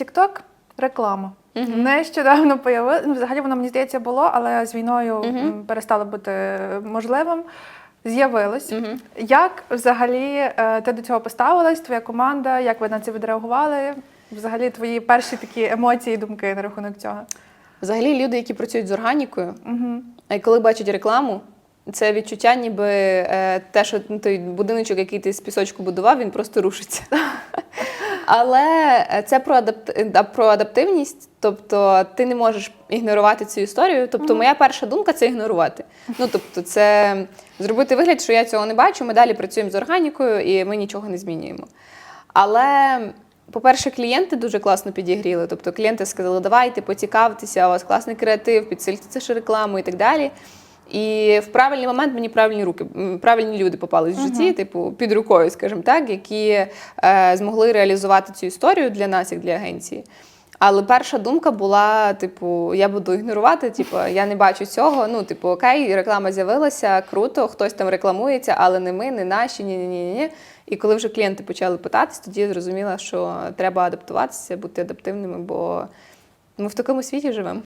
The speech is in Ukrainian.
TikTok реклама. Нещодавно появилася. Ну, взагалі воно мені здається було, але з війною м, перестало бути можливим. З'явилось. Як взагалі е, ти до цього поставилась, твоя команда, як ви на це відреагували? Взагалі твої перші такі емоції, думки на рахунок цього? Взагалі, люди, які працюють з органікою, а й коли бачать рекламу, це відчуття, ніби е, те, що ну, той будиночок, який ти з пісочку будував, він просто рушиться. Але е, це про, адапт... е, про адаптивність, тобто ти не можеш ігнорувати цю історію. Тобто, моя перша думка це ігнорувати. Ну тобто, це зробити вигляд, що я цього не бачу. Ми далі працюємо з органікою і ми нічого не змінюємо. Але, по-перше, клієнти дуже класно підігріли. Тобто клієнти сказали, давайте поцікавтеся, у вас класний креатив, підсильте це ж рекламу і так далі. І в правильний момент мені правильні руки, правильні люди попались в житті, типу, під рукою, скажімо так, які е, змогли реалізувати цю історію для нас, як для агенції. Але перша думка була: типу, я буду ігнорувати, типу, я не бачу цього. Ну, типу, окей, реклама з'явилася, круто, хтось там рекламується, але не ми, не наші, ні, ні, ні, ні. І коли вже клієнти почали питатись, тоді я зрозуміла, що треба адаптуватися, бути адаптивними, бо ми в такому світі живемо.